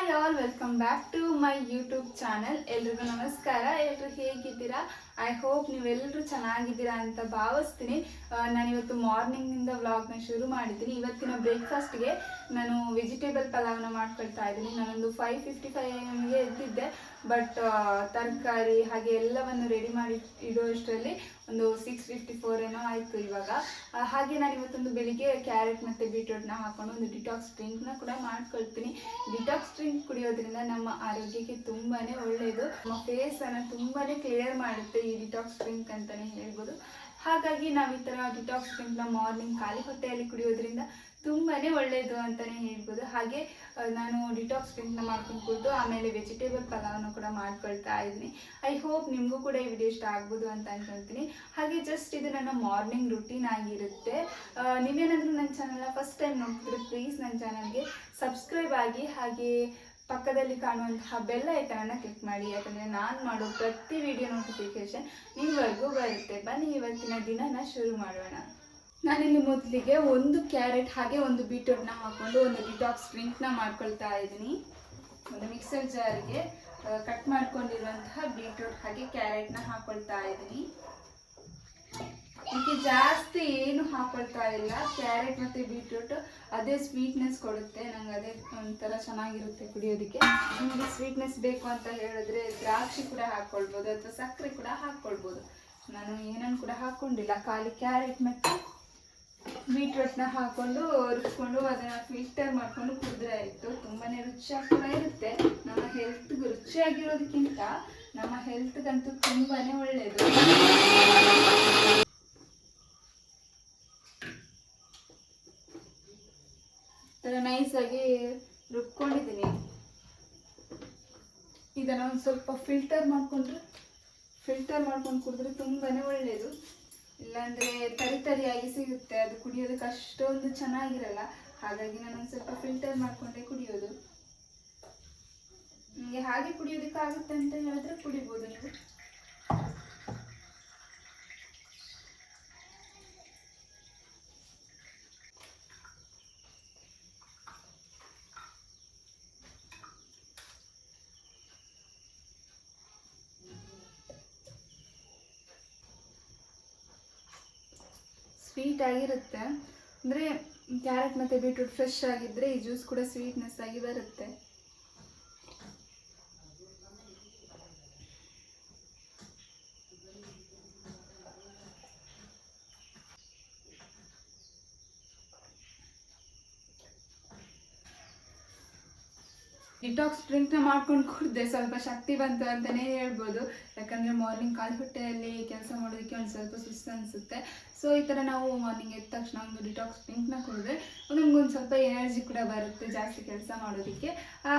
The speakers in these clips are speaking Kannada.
Hi all welcome back to my YouTube channel ಎಲ್ರಿಗೂ ನಮಸ್ಕಾರ. ಎಲ್ರು ಹೇಗಿದ್ದೀರಾ? ಐ ಹೋಪ್ ನೀವೆಲ್ಲರೂ ಚೆನ್ನಾಗಿದ್ದೀರಾ ಅಂತ ಭಾವಿಸ್ತೀನಿ. ನಾನು ಇವತ್ತು ಮಾರ್ನಿಂಗಿಂದ ವ್ಲಾಗ್ನ ಶುರು ಮಾಡಿದ್ದೀನಿ. ಇವತ್ತಿನ ಬ್ರೇಕ್ಫಾಸ್ಟ್ಗೆ ನಾನು ವೆಜಿಟೇಬಲ್ ಪಲಾವ್ನ ಮಾಡ್ಕೊಳ್ತಾ ಇದ್ದೀನಿ. ನಾನೊಂದು ಫೈವ್ ಫಿಫ್ಟಿ ಫೈವ್ ಎಮ್ಗೆ ಎದ್ದಿದ್ದೆ. ಬಟ್ ತರಕಾರಿ ಹಾಗೆ ಎಲ್ಲವನ್ನು ರೆಡಿ ಮಾಡಿ ಇಡುವಷ್ಟರಲ್ಲಿ ಒಂದು ಸಿಕ್ಸ್ ಫಿಫ್ಟಿ ಫೋರ್ ಏನೋ ಆಯಿತು ಇವಾಗ. ಹಾಗೆ ನಾನು ಇವತ್ತೊಂದು ಬೆಳಿಗ್ಗೆ ಕ್ಯಾರೆಟ್ ಮತ್ತು ಬೀಟ್ರೂಟ್ನ ಹಾಕೊಂಡು ಒಂದು ಡಿಟಾಕ್ಸ್ ಡ್ರಿಂಕ್ನ ಕೂಡ ಮಾಡ್ಕೊಳ್ತೀನಿ. ಡಿಟಾಕ್ಸ್ ಡ್ರಿಂಕ್ ಕುಡಿಯೋದ್ರಿಂದ ನಮ್ಮ ಆರೋಗ್ಯಕ್ಕೆ ತುಂಬಾ ಒಳ್ಳೆಯದು ನಮ್ಮ ಫೇಸನ್ನು ತುಂಬಾ ಕ್ಲಿಯರ್ ಮಾಡುತ್ತೆ. ಡಿಟಾಕ್ಸ್ ಡ್ರಿಂಕ್ ಅಂತಲೇ ಹೇಳ್ಬೋದು. ಹಾಗಾಗಿ ನಾವು ಈ ಥರ ಡಿಟಾಕ್ಸ್ ಡ್ರಿಂಕ್ನ ಮಾರ್ನಿಂಗ್ ಖಾಲಿ ಹೊಟ್ಟೆಯಲ್ಲಿ ಕುಡಿಯೋದ್ರಿಂದ ತುಂಬಾ ಒಳ್ಳೆಯದು ಅಂತಲೇ ಹೇಳ್ಬೋದು. ಹಾಗೆ ನಾನು ಡಿಟಾಕ್ಸ್ ಡ್ರಿಂಕ್ನ ಮಾಡ್ಕೊಂಡು ಕುಡಿದು ಆಮೇಲೆ ವೆಜಿಟೇಬಲ್ ಪಲಾವನ್ನು ಕೂಡ ಮಾಡ್ಕೊಳ್ತಾ ಇದ್ದೀನಿ. ಐ ಹೋಪ್ ನಿಮಗೂ ಕೂಡ ಈ ವಿಡಿಯೋ ಇಷ್ಟ ಆಗ್ಬೋದು ಅಂತ ಅನ್ಕೊಳ್ತೀನಿ. ಹಾಗೆ ಜಸ್ಟ್ ಇದು ನನ್ನ ಮಾರ್ನಿಂಗ್ ರುಟೀನ್ ಆಗಿರುತ್ತೆ. ನೀವೇನಾದರೂ ನನ್ನ ಚಾನಲ್ನ ಫಸ್ಟ್ ಟೈಮ್ ನೋಡ್ತಿದ್ರೆ ಪ್ಲೀಸ್ ನನ್ನ ಚಾನಲ್ಗೆ ಸಬ್ಸ್ಕ್ರೈಬ್ ಆಗಿ. ಹಾಗೆ ಪಕ್ಕದಲ್ಲಿ ಕಾಣುವಂತಹ ಬೆಲ್ ಐಕನನ್ನು ಕ್ಲಿಕ್ ಮಾಡಿ, ಯಾಕಂದರೆ ನಾನು ಮಾಡೋ ಪ್ರತಿ ವಿಡಿಯೋ ನೋಟಿಫಿಕೇಶನ್ ನಿಮ್ಮವರೆಗೂ ಬರುತ್ತೆ. ಬನ್ನಿ ಇವತ್ತಿನ ದಿನನ ಶುರು ಮಾಡೋಣ. ನಾನಿಲ್ಲಿ ಮೊದಲಿಗೆ ಒಂದು ಕ್ಯಾರೆಟ್ ಹಾಗೆ ಒಂದು ಬೀಟ್ರೂಟ್ನ ಹಾಕೊಂಡು ಒಂದು ಡಿಟಾಕ್ಸ್ ಡ್ರಿಂಕ್ನ ಮಾಡ್ಕೊಳ್ತಾ ಇದ್ದೀನಿ. ಒಂದು ಮಿಕ್ಸರ್ ಜಾರಿಗೆ ಕಟ್ ಮಾಡ್ಕೊಂಡಿರುವಂತಹ ಬೀಟ್ರೂಟ್ ಹಾಗೆ ಕ್ಯಾರೆಟ್ನ ಹಾಕ್ಕೊಳ್ತಾ ಇದ್ದೀನಿ. ಇದಕ್ಕೆ ಜಾಸ್ತಿ ಏನು ಹಾಕೊಳ್ತಾ ಇಲ್ಲ. ಕ್ಯಾರೆಟ್ ಮತ್ತು ಬೀಟ್ರೂಟ್ ಅದೇ ಸ್ವೀಟ್ನೆಸ್ ಕೊಡುತ್ತೆ. ನಂಗೆ ಅದೇ ಒಂಥರ ಚೆನ್ನಾಗಿರುತ್ತೆ ಕುಡಿಯೋದಕ್ಕೆ. ನಿಮಗೆ ಸ್ವೀಟ್ನೆಸ್ ಬೇಕು ಅಂತ ಹೇಳಿದ್ರೆ ದ್ರಾಕ್ಷಿ ಕೂಡ ಹಾಕ್ಕೊಳ್ಬೋದು ಅಥವಾ ಸಕ್ಕರೆ ಕೂಡ ಹಾಕ್ಕೊಳ್ಬೋದು ನಾನು ಏನನ್ನು ಕೂಡ ಹಾಕ್ಕೊಂಡಿಲ್ಲ ಖಾಲಿ ಕ್ಯಾರೆಟ್ ಮತ್ತು ಬೀಟ್ರೂಟ್ನ ಹಾಕೊಂಡು ರುಬ್ಕೊಂಡು ಅದನ್ನು ಫಿಲ್ಟರ್ ಮಾಡಿಕೊಂಡು ಕುಡಿದ್ರೆ ಆಯಿತು. ತುಂಬಾ ರುಚಿಯಾಗಿ ಕೂಡ ಇರುತ್ತೆ. ನಮ್ಮ ಹೆಲ್ತ್ಗೆ ರುಚಿಯಾಗಿರೋದಕ್ಕಿಂತ ನಮ್ಮ ಹೆಲ್ತ್ಗಂತೂ ತುಂಬಾ ಒಳ್ಳೆಯದು ಥರ ನೈಸಾಗಿ ರುಬ್ಕೊಂಡಿದ್ದೀನಿ. ಇದನ್ನು ಒಂದು ಸ್ವಲ್ಪ ಫಿಲ್ಟರ್ ಮಾಡಿಕೊಂಡ್ರೆ ಫಿಲ್ಟರ್ ಮಾಡ್ಕೊಂಡು ಕುಡಿದ್ರೆ ತುಂಬಾ ಒಳ್ಳೆಯದು ಇಲ್ಲಾಂದರೆ ತರಿ ತರಿಯಾಗಿ ಸಿಗುತ್ತೆ, ಅದು ಕುಡಿಯೋದಕ್ಕೆ ಅಷ್ಟೊಂದು ಚೆನ್ನಾಗಿರಲ್ಲ. ಹಾಗಾಗಿ ನಾನು ಒಂದು ಸ್ವಲ್ಪ ಫಿಲ್ಟರ್ ಮಾಡಿಕೊಂಡೇ ಕುಡಿಯೋದು. ನಿಮಗೆ ಹಾಗೆ ಕುಡಿಯೋದಕ್ಕಾಗುತ್ತೆ ಅಂತ ಹೇಳಿದ್ರೆ ಕುಡಿಬೋದು ನೀವು? ಸ್ವೀಟ್ ಆಗಿರುತ್ತೆ. ಅಂದರೆ ಕ್ಯಾರೆಟ್ ಮತ್ತು ಬೀಟ್ರೂಟ್ ಫ್ರೆಶ್ ಆಗಿದ್ದರೆ ಈ ಜ್ಯೂಸ್ ಕೂಡ ಸ್ವೀಟ್ನೆಸ್ ಆಗಿ ಬರುತ್ತೆ. ಡಿಟಾಕ್ಸ್ ಡ್ರಿಂಕ್ನ ಮಾಡ್ಕೊಂಡು ಕುಡಿದೆ ಸ್ವಲ್ಪ ಶಕ್ತಿ ಬಂತು ಅಂತಲೇ ಹೇಳ್ಬೋದು. ಯಾಕಂದರೆ ಮಾರ್ನಿಂಗ್ ಕಾಲು ಹೊಟ್ಟೆಯಲ್ಲಿ ಕೆಲಸ ಮಾಡೋದಕ್ಕೆ ಒಂದು ಸ್ವಲ್ಪ ಸುಸ್ತು ಅನಿಸುತ್ತೆ. ಸೊ ಈ ಥರ ನಾವು ಮಾರ್ನಿಂಗ್ ಎದ್ದ ತಕ್ಷಣ ಒಂದು ಡಿಟಾಕ್ಸ್ ಪಿಂಕ್ನ ಕುಡಿದ್ರೆ ನಮಗೊಂದು ಸ್ವಲ್ಪ ಎನರ್ಜಿ ಕೂಡ ಬರುತ್ತೆ ಜಾಸ್ತಿ ಕೆಲಸ ಮಾಡೋದಕ್ಕೆ.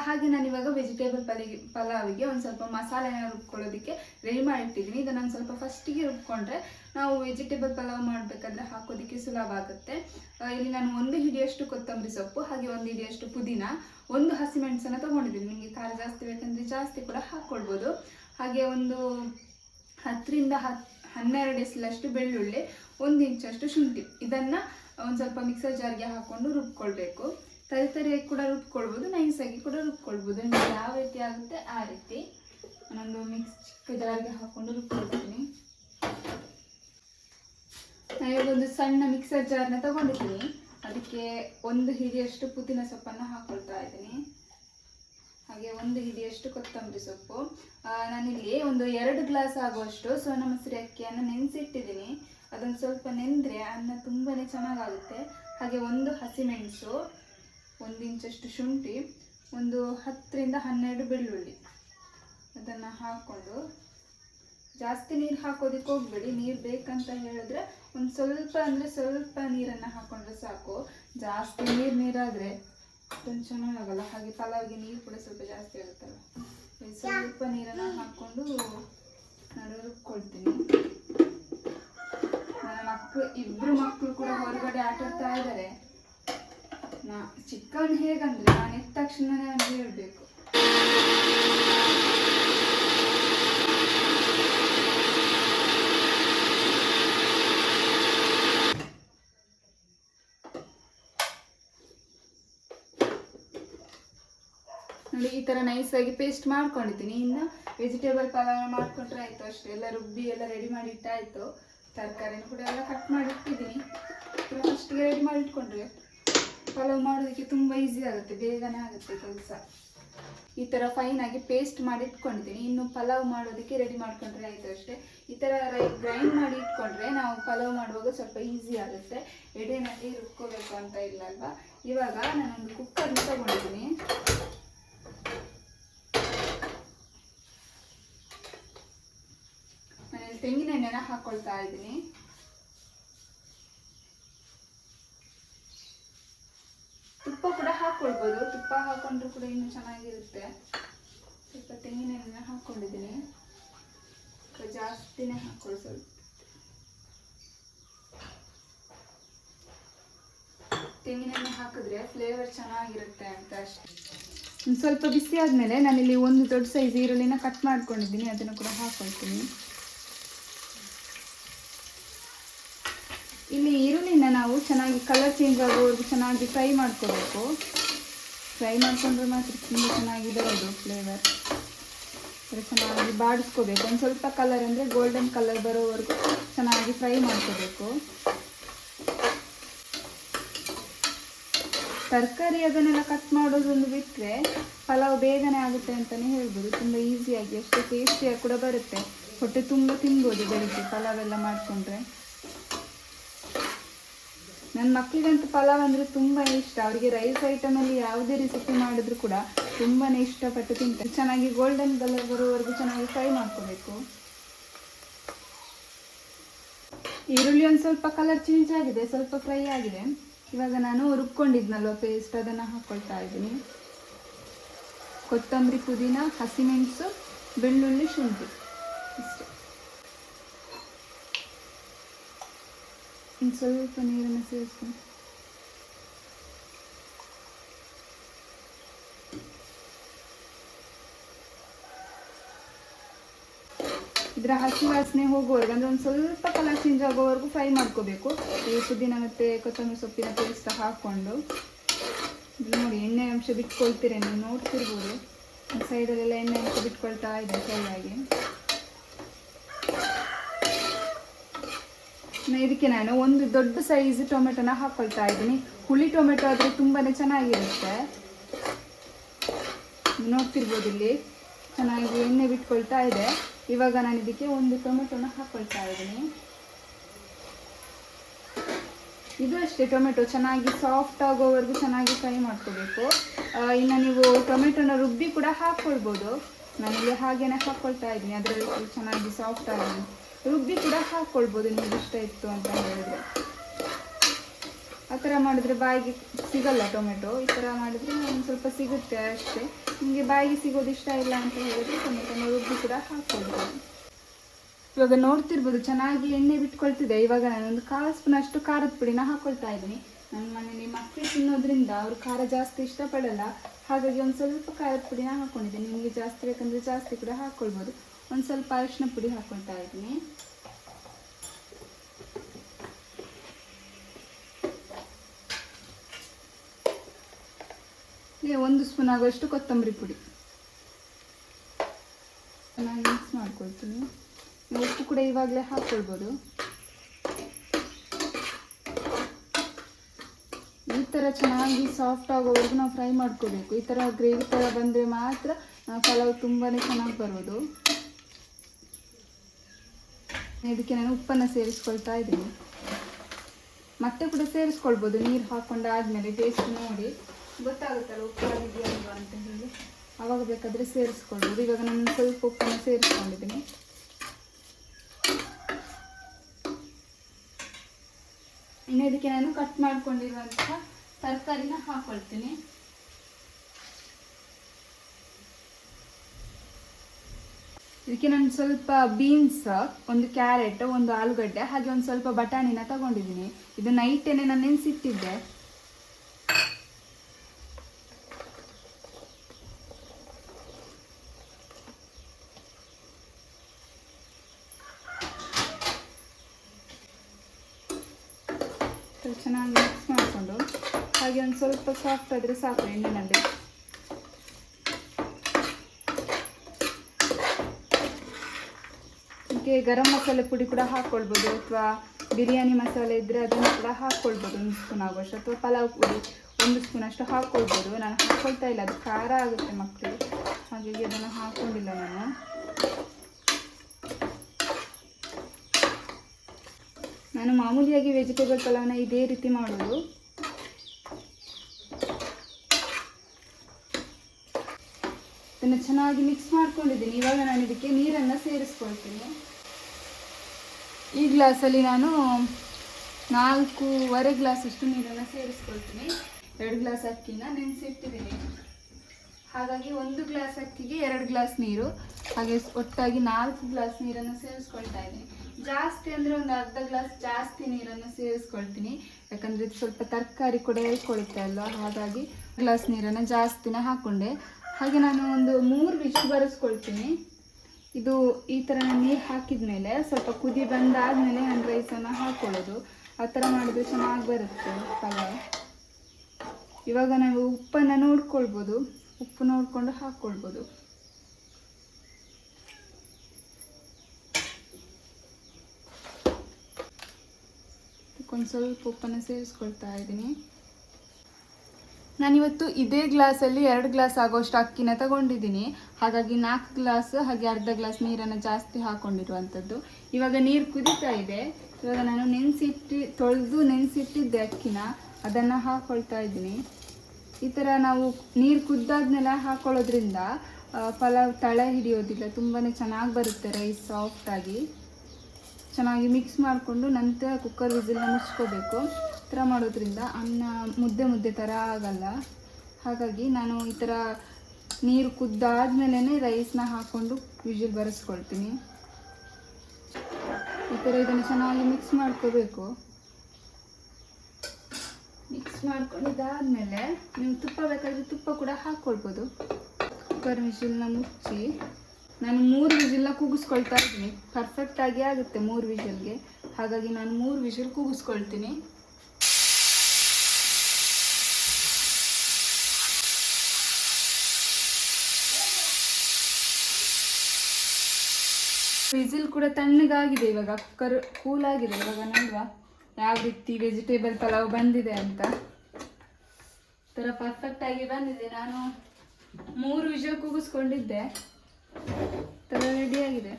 ಹಾಗೆ ನಾನು ಇವಾಗ ವೆಜಿಟೇಬಲ್ ಪಲಿ, ಪಲಾವಿಗೆ ಒಂದು ಸ್ವಲ್ಪ ಮಸಾಲೆನ ರುಬ್ಕೊಳ್ಳೋದಕ್ಕೆ ರೆಡಿ ಮಾಡಿಟ್ಟಿದ್ದೀನಿ. ಇದನ್ನು ಒಂದು ಸ್ವಲ್ಪ ಫಸ್ಟಿಗೆ ರುಬ್ಕೊಂಡ್ರೆ ನಾವು ವೆಜಿಟೇಬಲ್ ಪಲಾವ್ ಮಾಡಬೇಕಾದ್ರೆ ಹಾಕೋದಕ್ಕೆ ಸುಲಭ ಆಗುತ್ತೆ. ಇಲ್ಲಿ ನಾನು ಒಂದು ಹಿಡಿಯಷ್ಟು ಕೊತ್ತಂಬರಿ ಸೊಪ್ಪು, ಹಾಗೆ ಒಂದು ಹಿಡಿಯಷ್ಟು ಪುದೀನ, ಒಂದು ಹಸಿಮೆಣಸನ್ನು ತೊಗೊಂಡಿದ್ದೀನಿ. ನಿಮಗೆ ಖಾರ ಜಾಸ್ತಿ ಬೇಕಂದರೆ ಜಾಸ್ತಿ ಕೂಡ ಹಾಕ್ಕೊಳ್ಬೋದು ಹಾಗೆ ಒಂದು ಹತ್ತರಿಂದ ಹತ್ತು ಹನ್ನೆರಡು ಎಸಲಷ್ಟು ಬೆಳ್ಳುಳ್ಳಿ ಒಂದು ಇಂಚಷ್ಟು ಶುಂಠಿ. ಇದನ್ನು ಒಂದು ಸ್ವಲ್ಪ ಮಿಕ್ಸರ್ ಜಾರ್ಗೆ ಹಾಕ್ಕೊಂಡು ರುಬ್ಕೊಳ್ಬೇಕು. ತರಿ ತರಿಯಾಗಿ ಕೂಡ ರುಬ್ಕೊಳ್ಬೋದು ನೈಸಾಗಿ ಕೂಡ ರುಬ್ಕೊಳ್ಬೋದು. ನಿಮಗೆ ಯಾವ ರೀತಿ ಆಗುತ್ತೆ ಆ ರೀತಿ. ನಾನೊಂದು ಮಿಕ್ಸ್ ಚಿಕ್ಕ ಜಾರ್ಗೆ ಹಾಕ್ಕೊಂಡು ರುಬ್ಕೊಳ್ತೀನಿ. ಒಂದು ಸಣ್ಣ ಮಿಕ್ಸರ್ ಜಾರ್ನ ತಗೊಂಡಿದ್ದೀನಿ. ಅದಕ್ಕೆ ಒಂದು ಹಿಡಿಯಷ್ಟು ಪುದೀನ ಸೊಪ್ಪನ್ನು ಹಾಕ್ಕೊಳ್ತಾ ಇದ್ದೀನಿ. ಹಾಗೆ ಒಂದು ಹಿಡಿಯಷ್ಟು ಕೊತ್ತಂಬರಿ ಸೊಪ್ಪು. ನಾನಿಲ್ಲಿ ಒಂದು ಎರಡು ಗ್ಲಾಸ್ ಆಗುವಷ್ಟು ಸೋನಾ ಮಸೂರಿ ಅಕ್ಕಿಯನ್ನು ನೆನೆಸಿಟ್ಟಿದ್ದೀನಿ. ಅದನ್ನು ಸ್ವಲ್ಪ ನೆಂದರೆ ಅನ್ನ ತುಂಬಾ ಚೆನ್ನಾಗಾಗುತ್ತೆ. ಹಾಗೆ ಒಂದು ಹಸಿಮೆಣಸು ಒಂದು ಇಂಚಷ್ಟು ಶುಂಠಿ, ಒಂದು ಹತ್ತರಿಂದ ಹನ್ನೆರಡು ಬೆಳ್ಳುಳ್ಳಿ. ಅದನ್ನು ಹಾಕ್ಕೊಂಡು ಜಾಸ್ತಿ ನೀರು ಹಾಕೋದಕ್ಕೆ ಹೋಗ್ಬೇಡಿ. ನೀರು ಬೇಕಂತ ಹೇಳಿದ್ರೆ ಒಂದು ಸ್ವಲ್ಪ ಅಂದರೆ ಸ್ವಲ್ಪ ನೀರನ್ನು ಹಾಕೊಂಡ್ರೆ ಸಾಕು. ಜಾಸ್ತಿ ನೀರು ನೀರಾದರೆ ಅಷ್ಟೊಂದು ಚೆನ್ನಾಗಾಗಲ್ಲ ಹಾಗೆ ಪಲಾವ್ಗೆ ನೀರು ಕೂಡ ಸ್ವಲ್ಪ ಜಾಸ್ತಿ ಆಗುತ್ತಲ್ಲ ಸ್ವಲ್ಪ ನೀರನ್ನು ಹಾಕ್ಕೊಂಡು ನಾನು ರುಬ್ಕೊಳ್ತೀನಿ. ಮಕ್ಕಳು ಇಬ್ಬರು ಮಕ್ಕಳು ಕೂಡ ಹೊರಗಡೆ ಆಟಾಡ್ತಾ ಇದ್ದಾರೆ ನಾ ಚಿಕ್ಕವನು ಹೇಗಂದ್ರೆ ನಾನು ಎದ್ದ ತಕ್ಷಣನೇ ಅವನಿಗೆ ನೋಡಿ, ಈ ಥರ ನೈಸಾಗಿ ಪೇಸ್ಟ್ ಮಾಡ್ಕೊಂಡಿದ್ದೀನಿ. ಇನ್ನು ವೆಜಿಟೇಬಲ್ ಪಲಾವ್ ಮಾಡ್ಕೊಂಡ್ರೆ ಆಯಿತು ಅಷ್ಟೇ. ಎಲ್ಲ ರುಬ್ಬಿ ಎಲ್ಲ ರೆಡಿ ಮಾಡಿ ಇಟ್ಟಾಯಿತು. ತರಕಾರಿನೂ ಕೂಡ ಎಲ್ಲ ಕಟ್ ಮಾಡಿ ಇಟ್ಟಿದ್ದೀನಿ ರೆಡಿ ಮಾಡಿ ಇಟ್ಕೊಂಡ್ರೆ ಪಲಾವ್ ಮಾಡೋದಕ್ಕೆ ತುಂಬ ಈಸಿ ಆಗುತ್ತೆ, ಬೇಗನೆ ಆಗುತ್ತೆ ಕೆಲಸ. ಈ ಥರ ಫೈನಾಗಿ ಪೇಸ್ಟ್ ಮಾಡಿ ಇಟ್ಕೊಂಡಿದ್ದೀನಿ ಇನ್ನು ಪಲಾವ್ ಮಾಡೋದಕ್ಕೆ ರೆಡಿ ಮಾಡ್ಕೊಂಡ್ರೆ ಆಯಿತು ಅಷ್ಟೇ. ಈ ಥರ ರೈ ಗ್ರೈಂಡ್ ಮಾಡಿ ಇಟ್ಕೊಂಡ್ರೆ ನಾವು ಪಲಾವ್ ಮಾಡುವಾಗ ಸ್ವಲ್ಪ ಈಸಿ ಆಗುತ್ತೆ. ಎಡೆನಲ್ಲಿ ರುಬ್ಕೋಬೇಕು ಅಂತ ಇಲ್ಲ ಅಲ್ವಾ? ಇವಾಗ ನಾನೊಂದು ಕುಕ್ಕರ್ನ ತಗೊಂಡಿದ್ದೀನಿ ನಾನಿಲ್ಲಿ ತೆಂಗಿನ ಎಣ್ಣೆನ ಹಾಕೊಳ್ತಾ ಇದ್ದೀನಿ. ತುಪ್ಪ ಕೂಡ ಹಾಕ್ಕೊಳ್ಬೋದು ತುಪ್ಪ ಹಾಕೊಂಡ್ರು ಕೂಡ ಇನ್ನೂ ಚೆನ್ನಾಗಿರುತ್ತೆ. ಸ್ವಲ್ಪ ತೆಂಗಿನ ಎಣ್ಣೆನ ಹಾಕ್ಕೊಂಡಿದ್ದೀನಿ ಜಾಸ್ತಿನೇ ಹಾಕೊಳ್ಳಿ ಸ್ವಲ್ಪ ತೆಂಗಿನ ಎಣ್ಣೆ ಹಾಕಿದ್ರೆ ಫ್ಲೇವರ್ ಚೆನ್ನಾಗಿರುತ್ತೆ ಅಂತ ಅಷ್ಟೇ. ಸ್ವಲ್ಪ ಬಿಸಿ ಆದಮೇಲೆ ನಾನಿಲ್ಲಿ ಒಂದು ದೊಡ್ಡ ಸೈಜ್ ಈರುಳ್ಳಿನ ಕಟ್ ಮಾಡ್ಕೊಂಡಿದ್ದೀನಿ. ಅದನ್ನು ಕೂಡ ಹಾಕ್ಕೊಳ್ತೀನಿ ಇಲ್ಲಿ ಈರುಳ್ಳಿನ ನಾವು ಚೆನ್ನಾಗಿ ಕಲರ್ ಚೇಂಜ್ ಆಗೋವರೆಗೂ ಚೆನ್ನಾಗಿ ಫ್ರೈ ಮಾಡ್ಕೋಬೇಕು. ಫ್ರೈ ಮಾಡ್ಕೊಂಡ್ರೆ ಮಾತ್ರ ತುಂಬ ಚೆನ್ನಾಗಿ ಬರೋದು ಫ್ಲೇವರ್ ಚೆನ್ನಾಗಿ ಬಾಡಿಸ್ಕೋಬೇಕು. ಒಂದು ಸ್ವಲ್ಪ ಕಲರ್ ಅಂದರೆ ಗೋಲ್ಡನ್ ಕಲರ್ ಬರೋವರೆಗೂ ಚೆನ್ನಾಗಿ ಫ್ರೈ ಮಾಡ್ಕೋಬೇಕು. ತರಕಾರಿ ಅದನ್ನೆಲ್ಲ ಕಟ್ ಮಾಡೋದೊಂದು ಬಿಟ್ಟರೆ ಪಲಾವ್ ಬೇಗನೆ ಆಗುತ್ತೆ ಅಂತಲೇ ಹೇಳ್ಬೋದು. ತುಂಬ ಈಸಿಯಾಗಿ ಅಷ್ಟು ಟೇಸ್ಟಿಯಾಗಿ ಕೂಡ ಬರುತ್ತೆ. ಹೊಟ್ಟೆ ತುಂಬ ತಿನ್ಬೋದು ಬೆಳಿಗ್ಗೆ ಪಲಾವ್ ಎಲ್ಲ ಮಾಡಿಕೊಂಡ್ರೆ. ನನ್ನ ಮಕ್ಕಳಿಗಂತೂ ಪಲಾವ್ ಅಂದರೆ ತುಂಬಾ ಇಷ್ಟ. ಅವರಿಗೆ ರೈಸ್ ಐಟಮಲ್ಲಿ ಯಾವುದೇ ರೆಸಿಪಿ ಮಾಡಿದ್ರು ಕೂಡ ತುಂಬಾ ಇಷ್ಟಪಟ್ಟು ತಿಂತಾರೆ. ಚೆನ್ನಾಗಿ ಗೋಲ್ಡನ್ ಕಲರ್ ಬರೋವರೆಗೂ ಚೆನ್ನಾಗಿ ಫ್ರೈ ಮಾಡ್ಕೋಬೇಕು. ಈರುಳ್ಳಿ ಒಂದು ಸ್ವಲ್ಪ ಕಲರ್ ಚೇಂಜ್ ಆಗಿದೆ, ಸ್ವಲ್ಪ ಫ್ರೈ ಆಗಿದೆ. ಇವಾಗ ನಾನು ರುಬ್ಕೊಂಡಿದ್ನಲ್ವ ಪೇಸ್ಟ್ ಅದನ್ನು ಹಾಕ್ಕೊಳ್ತಾ ಇದ್ದೀನಿ. ಕೊತ್ತಂಬರಿ ಪುದೀನ, ಹಸಿಮೆಣಸು, ಬೆಳ್ಳುಳ್ಳಿ ಶುಂಠಿ. ಇಷ್ಟೇ. ಇನ್ನು ಸ್ವಲ್ಪ ನೀರನ್ನು ಸೇರಿಸ್ಕೊಂಡು ಇದರ ಹಸಿ ವಾಸನೆ ಹೋಗುವವರೆಗೆ ಅಂದರೆ ಒಂದು ಸ್ವಲ್ಪ ಕಲರ್ ಚೇಂಜ್ ಆಗೋವರೆಗೂ ಫ್ರೈ ಮಾಡ್ಕೋಬೇಕು ಈ ಪುದೀನ ಮತ್ತು ಕೊತ್ತಂಬರಿ ಸೊಪ್ಪಿನ ಪೇಸ್ಟ್ ಹಾಕ್ಕೊಂಡು ನೋಡಿ ಎಣ್ಣೆ ಅಂಶ ಬಿಟ್ಕೊಳ್ತೀರೇನು ನೋಡ್ತಿರ್ಬೋದು ಸೈಡಲ್ಲೆಲ್ಲ ಎಣ್ಣೆ ಅಂಶ ಬಿಟ್ಕೊಳ್ತಾ ಇದೆ ಸೈಡಾಗಿ ಇದಕ್ಕೆ ನಾನು ಒಂದು ದೊಡ್ಡ ಸೈಜ್ ಟೊಮೆಟೊನ ಹಾಕ್ಕೊಳ್ತಾ ಇದ್ದೀನಿ. ಹುಳಿ ಟೊಮೆಟೊ ಆದರೆ ತುಂಬಾ ಚೆನ್ನಾಗಿರುತ್ತೆ. ನೋಡ್ತಿರ್ಬೋದು ಇಲ್ಲಿ. ಚೆನ್ನಾಗಿ ಎಣ್ಣೆ ಬಿಟ್ಕೊಳ್ತಾ ಇದೆ. ಇವಾಗ ನಾನು ಇದಕ್ಕೆ ಒಂದು ಟೊಮೆಟೊನ ಹಾಕ್ಕೊಳ್ತಾ ಇದ್ದೀನಿ. ಇದು ಅಷ್ಟೇ ಟೊಮೆಟೊ ಚೆನ್ನಾಗಿ ಸಾಫ್ಟ್ ಆಗೋವರೆಗೂ ಚೆನ್ನಾಗಿ ಫ್ರೈ ಮಾಡ್ಕೋಬೇಕು. ಇನ್ನು ನೀವು ಟೊಮೆಟೊನ ರುಬ್ಬಿ ಕೂಡ ಹಾಕ್ಕೊಳ್ಬೋದು ನಾನಿಲ್ಲಿ ಹಾಗೇನೆ ಹಾಕ್ಕೊಳ್ತಾ ಇದ್ದೀನಿ. ಅದರಲ್ಲಿ ಚೆನ್ನಾಗಿ ಸಾಫ್ಟ್ ಆಗಿ. ರುಬ್ಬಿ ಕೂಡ ಹಾಕ್ಕೊಳ್ಬೋದು ನಿಮ್ಗೆ ಇಷ್ಟ ಇತ್ತು ಅಂತ ಹೇಳಿದ್ರೆ. ಆ ಥರ ಮಾಡಿದ್ರೆ ಬಾಯಿಗೆ ಸಿಗಲ್ಲ ಟೊಮೆಟೊ, ಈ ಥರ ಮಾಡಿದ್ರೆ ಒಂದು ಸ್ವಲ್ಪ ಸಿಗುತ್ತೆ ಅಷ್ಟೇ. ನಿಮಗೆ ಬಾಯಿಗೆ ಸಿಗೋದು ಇಷ್ಟ ಇಲ್ಲ ಅಂತ ಹೇಳಿದ್ರೆ ಟೊಮೆಟೊನ ರುಬ್ಬಿ ಕೂಡ ಹಾಕ್ಕೊಳ್ಬೋದು ಇವಾಗ ನೋಡ್ತಿರ್ಬೋದು, ಚೆನ್ನಾಗಿ ಎಣ್ಣೆ ಬಿಟ್ಕೊಳ್ತಿದೆ. ಇವಾಗ ನಾನೊಂದು ಕಾಲು ಸ್ಪೂನ್ ಅಷ್ಟು ಖಾರದ ಪುಡಿನ ಹಾಕ್ಕೊಳ್ತಾ ಇದ್ದೀನಿ. ನನ್ನ ಮನೇಲಿ ಮಕ್ಕಳು ತಿನ್ನೋದ್ರಿಂದ ಅವರು ಖಾರ ಜಾಸ್ತಿ ಇಷ್ಟಪಡಲ್ಲ. ಹಾಗಾಗಿ ಒಂದು ಸ್ವಲ್ಪ ಖಾರದ ಪುಡಿನ ಹಾಕ್ಕೊಂಡಿದ್ದೀನಿ ನಿಮಗೆ ಜಾಸ್ತಿ ಬೇಕಂದರೆ ಜಾಸ್ತಿ ಕೂಡ ಹಾಕ್ಕೊಳ್ಬೋದು ಒಂದು ಸ್ವಲ್ಪ ಅರಿಶಿನ ಪುಡಿ ಹಾಕ್ಕೊಳ್ತಾ ಇದ್ದೀನಿ. ಒಂದು ಸ್ಪೂನ್ ಆಗುವಷ್ಟು ಕೊತ್ತಂಬರಿ ಪುಡಿ. ಚೆನ್ನಾಗಿ ಮಿಕ್ಸ್ ಮಾಡ್ಕೊಳ್ತೀನಿ. ಉಪ್ಪು ಕೂಡ ಇವಾಗಲೇ ಹಾಕ್ಕೊಳ್ಬೋದು. ಈ ಥರ ಚೆನ್ನಾಗಿ ಸಾಫ್ಟ್ ಆಗೋವರೆಗೂ ನಾವು ಫ್ರೈ ಮಾಡ್ಕೋಬೇಕು. ಈ ಥರ ಗ್ರೇವಿ ಥರ ಬಂದರೆ ಮಾತ್ರ ಪಲಾವ್ ತುಂಬಾ ಚೆನ್ನಾಗಿ ಬರೋದು. ಇದಕ್ಕೆ ನಾನು ಉಪ್ಪನ್ನು ಸೇರಿಸ್ಕೊಳ್ತಾ ಇದ್ದೀನಿ. ಮತ್ತೆ ಕೂಡ ಸೇರಿಸ್ಕೊಳ್ಬೋದು. ನೀರು ಹಾಕೊಂಡಾದ್ಮೇಲೆ ಟೇಸ್ಟ್ ನೋಡಿ. ಗೊತ್ತಾಗುತ್ತಲ್ಲ ಉಪ್ಪು ಆಗಿದೆಯಾ ಅಲ್ವಾ ಅಂತ ಹೇಳಿ. ಆವಾಗ ಬೇಕಾದರೆ ಸೇರಿಸ್ಕೊಳ್ಬೋದು. ಇವಾಗ ನಾನು ಸ್ವಲ್ಪ ಉಪ್ಪನ್ನು ಸೇರಿಸ್ಕೊಂಡಿದ್ದೀನಿ. ಇನ್ನು ಇದಕ್ಕೆ ನಾನು ಕಟ್ ಮಾಡ್ಕೊಂಡಿರುವಂತಹ ತರಕಾರಿನ ಹಾಕೊಳ್ತೀನಿ. ಇದಕ್ಕೆ ನಾನು ಸ್ವಲ್ಪ ಬೀನ್ಸ್ ಒಂದು ಕ್ಯಾರೆಟ್ ಒಂದು ಆಲೂಗಡ್ಡೆ, ಹಾಗೆ ಒಂದು ಸ್ವಲ್ಪ ಬಟಾಣಿನ ತಗೊಂಡಿದ್ದೀನಿ. ಇದು ನೈಟೇನೆ ನಾನು ನೆನೆಸಿಟ್ಟಿದ್ದೆ. ಚೆನ್ನಾಗಿ ಮಿಕ್ಸ್ ಮಾಡಿಕೊಂಡು, ಹಾಗೆ ಒಂದು ಸ್ವಲ್ಪ ಸಾಫ್ಟ್ ಆದರೆ ಸಾಕು, ಎಣ್ಣೆನಲ್ಲಿ. ಇದಕ್ಕೆ ಗರಂ ಮಸಾಲೆ ಪುಡಿ ಕೂಡ ಹಾಕ್ಕೊಳ್ಬೋದು ಅಥವಾ ಬಿರಿಯಾನಿ ಮಸಾಲೆ ಇದ್ದರೆ ಅದನ್ನು ಕೂಡ ಹಾಕ್ಕೊಳ್ಬೋದು ಒಂದು ಸ್ಪೂನ್ ಆಗುವಷ್ಟು ಅಥವಾ ಪಲಾವ್ ಪುಡಿ ಒಂದು ಸ್ಪೂನ್ ಅಷ್ಟು ಹಾಕ್ಕೊಳ್ಬೋದು ನಾನು ಹಾಕ್ಕೊಳ್ತಾ ಇಲ್ಲ, ಅದು ಖಾರ ಆಗುತ್ತೆ ಮಕ್ಕಳು ಹಾಗಾಗಿ ಅದನ್ನು ಹಾಕ್ಕೊಂಡಿಲ್ಲ ನಾನು. ನಾನು ಮಾಮೂಲಿಯಾಗಿ ವೆಜಿಟೇಬಲ್ ಪಲಾವ್ನ ಇದೇ ರೀತಿ ಮಾಡೋದು. ಇದನ್ನು ಚೆನ್ನಾಗಿ ಮಿಕ್ಸ್ ಮಾಡ್ಕೊಂಡಿದ್ದೀನಿ. ಇವಾಗ ನಾನು ಇದಕ್ಕೆ ನೀರನ್ನು ಸೇರಿಸ್ಕೊಳ್ತೀನಿ. ಈ ಗ್ಲಾಸಲ್ಲಿ ನಾನು ನಾಲ್ಕೂವರೆ ಗ್ಲಾಸ್ ಅಷ್ಟು ನೀರನ್ನು ಸೇರಿಸ್ಕೊಳ್ತೀನಿ. ಎರಡು ಗ್ಲಾಸ್ ಅಕ್ಕಿನ ನೆನೆಸಿಟ್ಟಿದ್ದೀನಿ. ಹಾಗಾಗಿ ಒಂದು ಗ್ಲಾಸ್ ಅಕ್ಕಿಗೆ ಎರಡು ಗ್ಲಾಸ್ ನೀರು. ಹಾಗೆ ಒಟ್ಟಾಗಿ ನಾಲ್ಕು ಗ್ಲಾಸ್ ನೀರನ್ನು ಸೇರಿಸ್ಕೊಳ್ತಾ ಇದ್ದೀನಿ. ಜಾಸ್ತಿ ಅಂದರೆ ಒಂದು ಅರ್ಧ ಗ್ಲಾಸ್ ಜಾಸ್ತಿ ನೀರನ್ನು ಸೇರಿಸ್ಕೊಳ್ತೀನಿ. ಯಾಕಂದರೆ ಇದು ಸ್ವಲ್ಪ ತರಕಾರಿ ಕೂಡ ಹೇಳ್ಕೊಳುತ್ತೆ ಅಲ್ವಾ? ಹಾಗಾಗಿ ಗ್ಲಾಸ್ ನೀರನ್ನು ಜಾಸ್ತಿನ ಹಾಕ್ಕೊಂಡೆ ಹಾಗೆ ನಾನು ಒಂದು ಮೂರು ವಿಶ್ ಬರೆಸ್ಕೊಳ್ತೀನಿ. ಇದು ಈ ಥರ ನೀರು ಹಾಕಿದ ಮೇಲೆ ಸ್ವಲ್ಪ ಕುದಿ ಬಂದಾದಮೇಲೆ ನಾನು ರೈಸನ್ನು ಹಾಕ್ಕೊಳ್ಳೋದು ಆ ಥರ ಮಾಡಿದ್ರೆ ಚೆನ್ನಾಗಿ ಬರುತ್ತೆ ಪಲಾವ್. ಇವಾಗ ನಾವು ಉಪ್ಪನ್ನು ನೋಡ್ಕೊಳ್ಬೋದು. ಉಪ್ಪು ನೋಡಿಕೊಂಡು ಹಾಕ್ಕೊಳ್ಬೋದು ಒಂದು ಸ್ವಲ್ಪ ಉಪ್ಪನ್ನು ಸೇರಿಸ್ಕೊಳ್ತಾ ಇದ್ದೀನಿ. ನಾನಿವತ್ತು ಇದೇ ಗ್ಲಾಸಲ್ಲಿ ಎರಡು ಗ್ಲಾಸ್ ಆಗೋಷ್ಟು ಅಕ್ಕಿನ ತಗೊಂಡಿದ್ದೀನಿ. ಹಾಗಾಗಿ ನಾಲ್ಕು ಗ್ಲಾಸ್, ಹಾಗೆ ಅರ್ಧ ಗ್ಲಾಸ್ ನೀರನ್ನು ಜಾಸ್ತಿ ಹಾಕೊಂಡಿರುವಂಥದ್ದು. ಇವಾಗ ನೀರು ಕುದೀತಾ ಇದೆ. ಇವಾಗ ನಾನು ನೆನೆಸಿಟ್ಟು, ತೊಳೆದು ನೆನೆಸಿಟ್ಟಿದ್ದೆ ಅಕ್ಕಿನ. ಅದನ್ನು ಹಾಕ್ಕೊಳ್ತಾ ಇದ್ದೀನಿ. ಈ ಥರ ನಾವು ನೀರು ಕುದ್ದಾದ್ಮೇಲೆ ಹಾಕೊಳ್ಳೋದ್ರಿಂದ ಪಲಾವ್ ತಳ ಹಿಡಿಯೋದಿಲ್ಲ. ತುಂಬಾ ಚೆನ್ನಾಗಿ ಬರುತ್ತೆ ರೈಸ್ ಸಾಫ್ಟಾಗಿ. ಚೆನ್ನಾಗಿ ಮಿಕ್ಸ್ ಮಾಡಿಕೊಂಡು ನಂತರ ಕುಕ್ಕರ್ ವಿಸಿಲ್ನ ಮುಚ್ಕೋಬೇಕು. ಥರ ಮಾಡೋದ್ರಿಂದ ಅನ್ನ ಮುದ್ದೆ ಮುದ್ದೆ ಥರ ಆಗಲ್ಲ. ಹಾಗಾಗಿ ನಾನು ಈ ಥರ ನೀರು ಕುದ್ದಾದ್ಮೇಲೆ ರೈಸ್ನ ಹಾಕ್ಕೊಂಡು ವಿಜಿಲ್ ಬರೆಸ್ಕೊಳ್ತೀನಿ. ಈ ಥರ ಇದನ್ನು ಚೆನ್ನಾಗಿ ಮಿಕ್ಸ್ ಮಾಡ್ಕೋಬೇಕು. ಮಿಕ್ಸ್ ಮಾಡ್ಕೊಂಡಿದ್ದಾದ್ಮೇಲೆ ನೀವು ತುಪ್ಪ ಬೇಕಾದರೆ ತುಪ್ಪ ಕೂಡ ಹಾಕ್ಕೊಳ್ಬೋದು ಕುಕ್ಕರ್ ವಿಜಿಲ್ನ ಮುಚ್ಚಿ. ನಾನು ಮೂರು ವಿಜಿಲ್ನ ಕೂಗಿಸ್ಕೊಳ್ತಾ ಇದ್ದೀನಿ. ಪರ್ಫೆಕ್ಟಾಗಿ ಆಗುತ್ತೆ ಮೂರು ವಿಜಿಲ್ಗೆ ಹಾಗಾಗಿ ನಾನು ಮೂರು ವಿಜಿಲ್ ಕೂಗಿಸ್ಕೊಳ್ತೀನಿ. ವಿಸಿಲ್ ಕೂಡ ತಣ್ಣಗಾಗಿದೆ. ಇವಾಗ ಕುಕ್ಕರ್ ಕೂಲ್ ಆಗಿದೆ. ಇವಾಗ ನೋಡುವ ಯಾವ ರೀತಿ ವೆಜಿಟೇಬಲ್ ಪಲಾವ್ ಬಂದಿದೆ ಅಂತ. ಥರ ಪರ್ಫೆಕ್ಟ್ ಆಗಿ ಬಂದಿದೆ. ನಾನು ಮೂರು ವಿಷಲ್ ಕೂಗಿಸ್ಕೊಂಡಿದ್ದೆ. ಥರ ಆಗಿದೆ.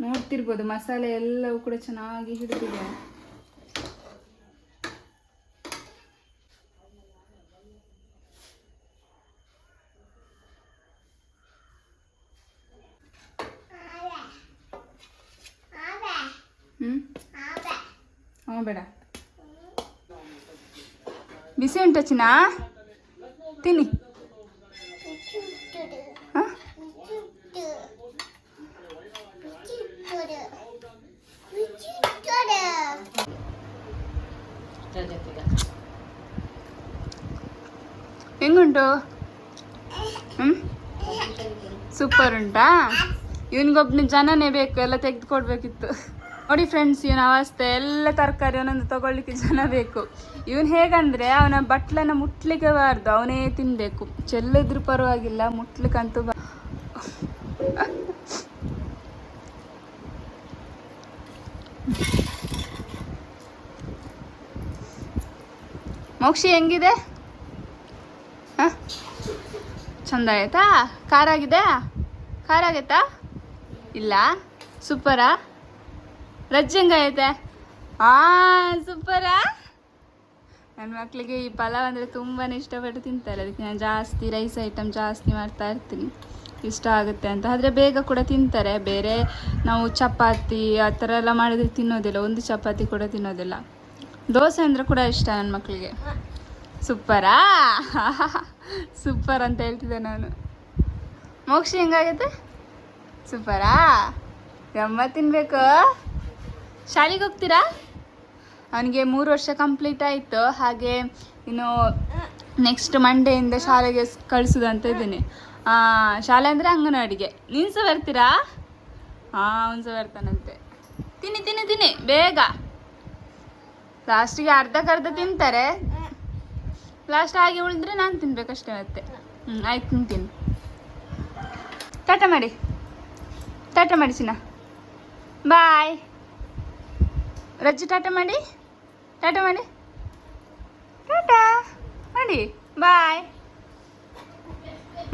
ನೋಡ್ತಿರ್ಬೋದು ಮಸಾಲೆ ಎಲ್ಲವೂ ಕೂಡ ಚೆನ್ನಾಗಿ ಹಿಡಿದಿದೆ. ಹ್ಞೂ ಬೇಡ. ಬಿಸಿ ಉಂಟ ಚಿನ್ನ? ತಿನ್ನಿ? ಹೆಂಗುಂಟು? ಹ್ಞೂ ಸೂಪರ್ ಉಂಟಾ? ಇವನಿಗೊಬ್ಬನ ಜನನೇ ಬೇಕು, ಎಲ್ಲ ತೆಗೆದುಕೊಡ್ಬೇಕಿತ್ತು ನೋಡಿ ಫ್ರೆಂಡ್ಸ್ ಇವನ ಅವಸ್ಥೆ ಎಲ್ಲ ತರಕಾರಿ ಒಂದೊಂದು ತಗೊಳ್ಳಿಕ್ಕೆ ಜನ ಬೇಕು. ಇವನು ಹೇಗಂದ್ರೆ ಅವನ ಬಟ್ಲನ್ನು ಮುಟ್ಲಿಕ್ಕೆ ಬಾರ್ದು, ಅವನೇ ತಿನ್ನಬೇಕು ಚೆಲ್ಲಿದ್ರು ಪರವಾಗಿಲ್ಲ, ಮುಟ್ಲಿಕ್ಕಂತೂ ಬ ಮೋಕ್ಷಿ ಹೆಂಗಿದೆ? ಚಂದ ಆಯ್ತಾ ಖಾರ ಆಗಿದೆ ಖಾರ ಆಗೈತಾ? ಇಲ್ಲ? ಸೂಪರಾ? ರಜ್ಜೆ ಹೆಂಗೈತೆ ಆ ಸೂಪರಾ ನನ್ನ ಮಕ್ಕಳಿಗೆ ಈ ಪಲಾವ್ ಅಂದರೆ ತುಂಬಾ ಇಷ್ಟಪಟ್ಟು ತಿಂತಾರೆ. ಅದಕ್ಕೆ ನಾನು ಜಾಸ್ತಿ ರೈಸ್ ಐಟಮ್ ಜಾಸ್ತಿ ಮಾಡ್ತಾ ಇರ್ತೀನಿ. ಇಷ್ಟ ಆಗುತ್ತೆ ಅಂತ. ಆದರೆ ಬೇಗ ಕೂಡ ತಿಂತಾರೆ. ಬೇರೆ ನಾವು ಚಪಾತಿ ಆ ಥರ ಎಲ್ಲ ಮಾಡಿದ್ರೆ ತಿನ್ನೋದಿಲ್ಲ. ಒಂದು ಚಪಾತಿ ಕೂಡ ತಿನ್ನೋದಿಲ್ಲ. ದೋಸೆ ಅಂದರೆ ಕೂಡ ಇಷ್ಟ ನನ್ನ ಮಕ್ಕಳಿಗೆ ಸೂಪರಾ ಸೂಪರ್ ಅಂತ ಹೇಳ್ತಿದ್ದೆ ನಾನು. ಮೋಕ್ಷಿ ಹೆಂಗಾಗುತ್ತೆ ಸೂಪರಾ ಗಮ್ಮ ತಿನ್ಬೇಕು? ಶಾಲೆಗೆ ಹೋಗ್ತೀರಾ? ಅವನಿಗೆ ಮೂರು ವರ್ಷ ಕಂಪ್ಲೀಟ್ ಆಯಿತು. ಹಾಗೆ ಇನ್ನು ನೆಕ್ಸ್ಟ್ ಮಂಡೆಯಿಂದ ಶಾಲೆಗೆ ಕಳಿಸೋದಂತ ಇದ್ದೀನಿ. ಶಾಲೆ ಅಂದರೆ ಅಂಗನವಾಡಿಗೆ. ನೀನು ಸಹ ಬರ್ತೀರಾ? ಹಾಂ ಅವನು ಸಹ ಬರ್ತಾನಂತೆ. ತಿನ್ನಿ ತಿನ್ನಿ ತಿನ್ನಿ, ಬೇಗ. ಲಾಸ್ಟಿಗೆ ಅರ್ಧಕ್ಕರ್ಧ ತಿಂತಾರೆ. ಲಾಸ್ಟ್ ಹಾಗೆ ಉಳಿದ್ರೆ ನಾನು ತಿನ್ಬೇಕಷ್ಟೇ ಮತ್ತೆ. ಹ್ಞೂ ಆಯ್ತು ತಿಂತೀನಿ ಟಾಟಾ ಮಾಡಿ. ಟಾಟಾ ಮಾಡಿ ಚಿನ್ನ ಬಾಯ್ ರಜ್ಜು ಟಾಟಾ ಮಾಡಿ. ಟಾಟಾ ಮಾಡಿ. ಟಾಟಾ ಮಾಡಿ. ಬಾಯ್.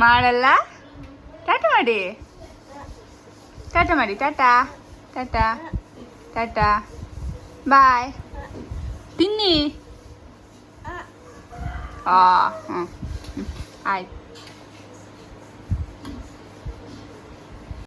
ಮಾಡಲ್ಲ? ಟಾಟಾ ಮಾಡಿ. ಟಾಟಾ ಮಾಡಿ. ಟಾಟಾ ಟಾಟಾ ಟಾಟಾ. ಬಾಯ್. ತಿನ್ನಿ. ಹಾಂ ಹ್ಞೂ ಆಯ್ತು.